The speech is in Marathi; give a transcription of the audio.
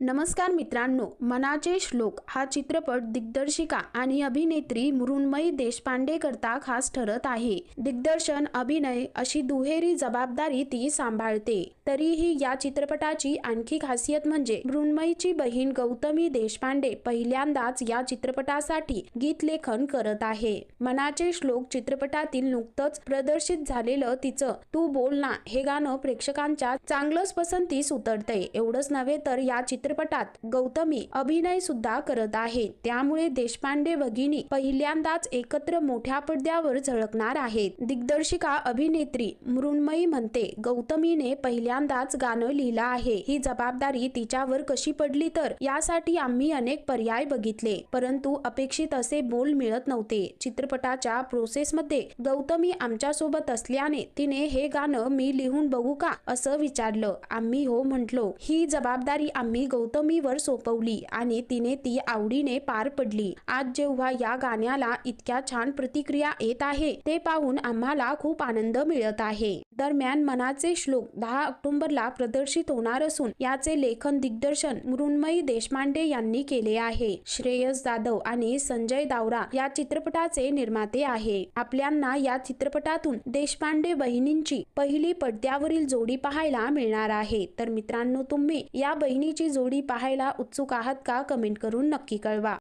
नमस्कार मित्रांनो मनाचे श्लोक हा चित्रपट दिग्दर्शिका आणि अभिनेत्री मृण्मयी देशपांडे करता खास ठरत आहे. दिग्दर्शन अभिनय अशी दुहेरी जबाबदारी ती सांभाळते. तरीही या चित्रपटाची आणखी खासियत म्हणजे मृण्मयीची बहीण गौतमी देशपांडे पहिल्यांदाच या चित्रपटासाठी गीत लेखन करत आहे. मनाचे श्लोक चित्रपटातील नुकतंच प्रदर्शित झालेलं तिचं तू बोल ना हे गाणं प्रेक्षकांच्या चांगलंच पसंतीस उतरतंय. एवढंच नव्हे तर या चित्र चित्रपटात गौतमी अभिनय सुद्धा करत आहे. त्यामुळे देशपांडे भगिनी पहिल्यांदाच एकत्र मोठ्या पडद्यावर झळकणार आहेत. दिग्दर्शिका अभिनेत्री मृण्मयी म्हणते गौतमीने पहिल्यांदाच गाणं लिहिलं आहे. ही जबाबदारी तिच्यावर कशी पडली तर? यासाठी आम्ही अनेक पर्याय बघितले. परंतु अपेक्षित असे बोल मिळत नव्हते. चित्रपटाच्या प्रोसेसमध्ये गौतमी आमच्यासोबत असल्याने तिने हे गाणं मी लिहून बघू का? असं विचारलं. आम्ही हो म्हटलो ही जबाबदारी आम्ही गौतमीवर सोपवली आणि तिने ती आवडीने पार पडली. आज जेव्हा या गाण्याला इतक्या छान प्रतिक्रिया येत आहे ते पाहून आम्हाला खूप आनंद मिळत आहे. दरम्यान मनाचे श्लोक दहा ऑक्टोबरला प्रदर्शित होणार असून याचे लेखन दिग्दर्शन मृण्मयी देशपांडे यांनी केले आहे. श्रेयस जाधव आणि संजय दावरा या चित्रपटाचे निर्माते आहे. आपल्यांना या चित्रपटातून देशपांडे बहिणींची पहिली पडद्यावरील जोडी पाहायला मिळणार आहे. तर मित्रांनो तुम्ही या बहिणीची जोडी पाहायला उत्सुक आहात का? कमेंट करून नक्की कळवा.